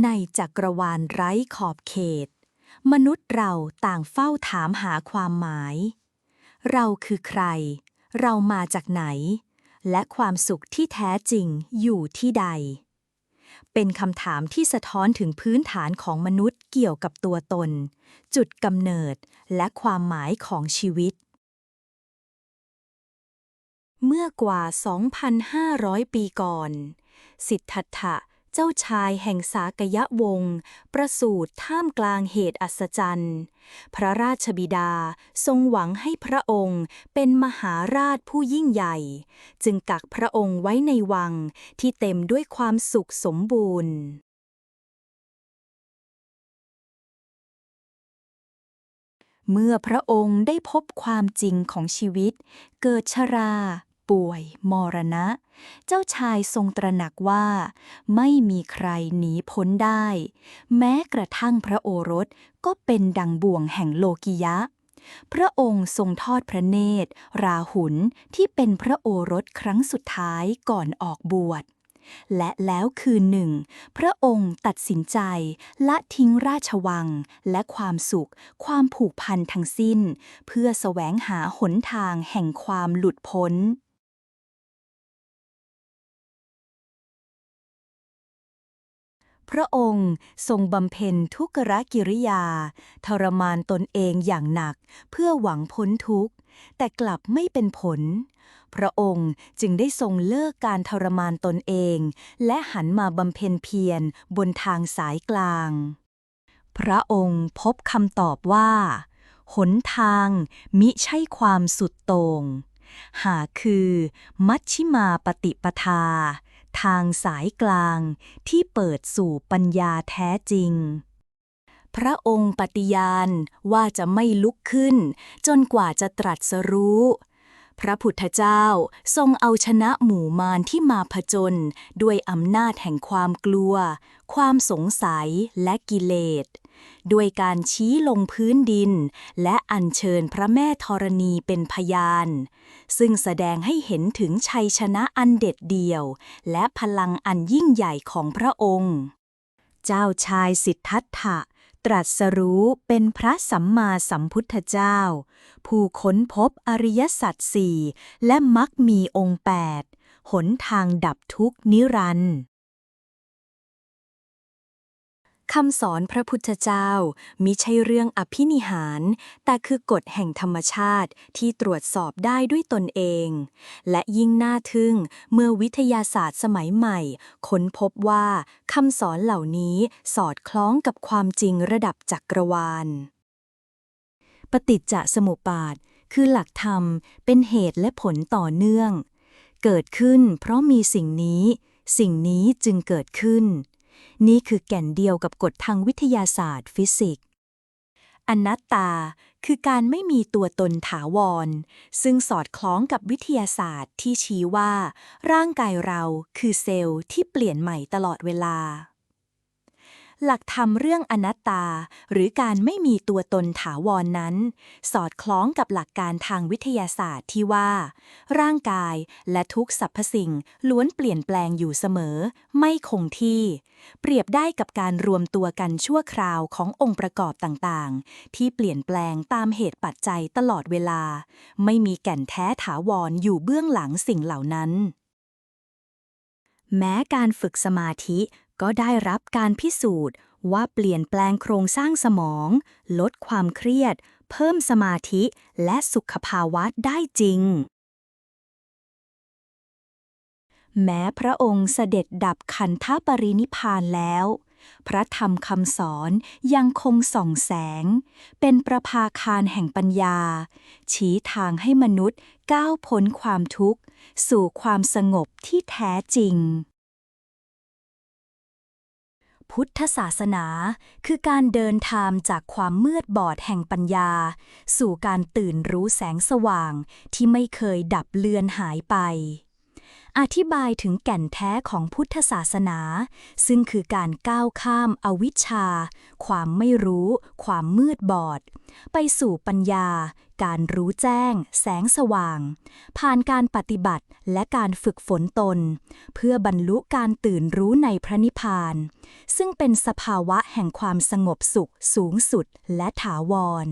ในจักรวาลไร้ขอบเขต มนุษย์เราต่างเฝ้าถามหาความหมาย เราคือใคร เรามาจากไหน และความสุขที่แท้จริงอยู่ที่ใด เป็นคำถามที่สะท้อนถึงพื้นฐานของมนุษย์เกี่ยวกับตัวตน จุดกำเนิดและความหมายของชีวิตเมื่อกว่า 2,500 ปีก่อน สิทธัตถะ เจ้าชายแห่งสากยะวงศ์ประสูติท่ามกลางเหตุอัศจรรย์ พระราชบิดาทรงหวังให้พระองค์เป็นมหาราชผู้ยิ่งใหญ่ จึงกักพระองค์ไว้ในวังที่เต็มด้วยความสุขสมบูรณ์เมื่อพระองค์ได้พบความจริงของชีวิต เกิดชรา ป่วย มรณะ เจ้าชายทรงตระหนักว่า ไม่มีใครหนีพ้นได้ แม้กระทั่งพระโอรสก็เป็นดังบ่วงแห่งโลกิยะ พระองค์ทรงทอดพระเนตร ราหุลที่เป็นพระโอรสครั้งสุดท้ายก่อนออกบวชและแล้วคืนหนึ่ง พระองค์ตัดสินใจละทิ้งราชวังและความสุข ความผูกพันทั้งสิ้น เพื่อแสวงหาหนทางแห่งความหลุดพ้น พระองค์ทรงบำเพ็ญทุกรกิริยา ทรมานตนเองอย่างหนักเพื่อหวังพ้นทุกข์ แต่กลับไม่เป็นผล พระองค์จึงได้ทรงเลิกการทรมานตนเอง และหันมาบำเพ็ญเพียรบนทางสายกลาง พระองค์พบคำตอบว่า หนทางมิใช่ความสุดโต่งหากคือ มัชชิมาปฏิปทา ทางสายกลางที่เปิดสู่ปัญญาแท้จริง พระองค์ปฏิญาณว่าจะไม่ลุกขึ้น จนกว่าจะตรัสรู้ พระพุทธเจ้าทรงเอาชนะหมู่มารที่มาผจญด้วยอำนาจแห่งความกลัว ความสงสัยและกิเลส ด้วยการชี้ลงพื้นดิน และอัญเชิญพระแม่ธรณีเป็นพยาน ซึ่งแสดงให้เห็นถึงชัยชนะอันเด็ดเดี่ยว และพลังอันยิ่งใหญ่ของพระองค์ เจ้าชายสิทธัตถะตรัสรู้เป็นพระสัมมาสัมพุทธเจ้า ผู้ค้นพบอริยสัจสี่และมักมีองค์แปดหนทางดับทุกนิรันดร์ คำสอนพระพุทธเจ้ามิใช่เรื่องอภินิหาร แต่คือกฎแห่งธรรมชาติที่ตรวจสอบได้ด้วยตนเอง และยิ่งน่าทึ่งเมื่อวิทยาศาสตร์สมัยใหม่ ค้นพบว่าคำสอนเหล่านี้สอดคล้องกับความจริงระดับจักรวาล ปฏิจจสมุปบาท คือหลักธรรมเป็นเหตุและผลต่อเนื่อง เกิดขึ้นเพราะมีสิ่งนี้ สิ่งนี้จึงเกิดขึ้น นี่คือแก่นเดียวกับกฎทางวิทยาศาสตร์ ฟิสิกส์อนัตตาคือการไม่มีตัวตนถาวร ซึ่งสอดคล้องกับวิทยาศาสตร์ที่ชี้ว่า ร่างกายเราคือเซลล์ที่เปลี่ยนใหม่ตลอดเวลา หลักธรรมเรื่องอนัตตา หรือการไม่มีตัวตนถาวรนนั้น สอดคล้องกับหลักการทางวิทยาศาสตร์ที่ว่า ร่างกายและทุกสรรพสิ่งล้วนเปลี่ยนแปลงอยู่เสมอ ไม่คงที่ เปรียบได้กับการรวมตัวกันชั่วคราวขององค์ประกอบต่างๆ ที่เปลี่ยนแปลงตามเหตุปัจจัยตลอดเวลา ไม่มีแก่นแท้ถาวรอยู่เบื้องหลังสิ่งเหล่านั้นแม้การฝึกสมาธิ ก็ได้รับการพิสูจน์ว่าเปลี่ยนแปลงโครงสร้างสมอง ลดความเครียด เพิ่มสมาธิและสุขภาวะได้จริง แม้พระองค์เสด็จดับขันธปรินิพานแล้ว พระธรรมคำสอนยังคงส่องแสง เป็นประภาคารแห่งปัญญา ชี้ทางให้มนุษย์ก้าวพ้นความทุกข์ สู่ความสงบที่แท้จริง พุทธศาสนา คือการเดินทางจากความมืดบอดแห่งปัญญา สู่การตื่นรู้แสงสว่างที่ไม่เคยดับเลือนหายไป อธิบายถึงแก่นแท้ของพุทธศาสนา ซึ่งคือการก้าวข้ามอวิชชา ความไม่รู้ ความมืดบอด ไปสู่ปัญญา การรู้แจ้ง แสงสว่าง ผ่านการปฏิบัติและการฝึกฝนตน เพื่อบรรลุการตื่นรู้ในพระนิพพาน ซึ่งเป็นสภาวะแห่งความสงบสุขสูงสุดและถาวร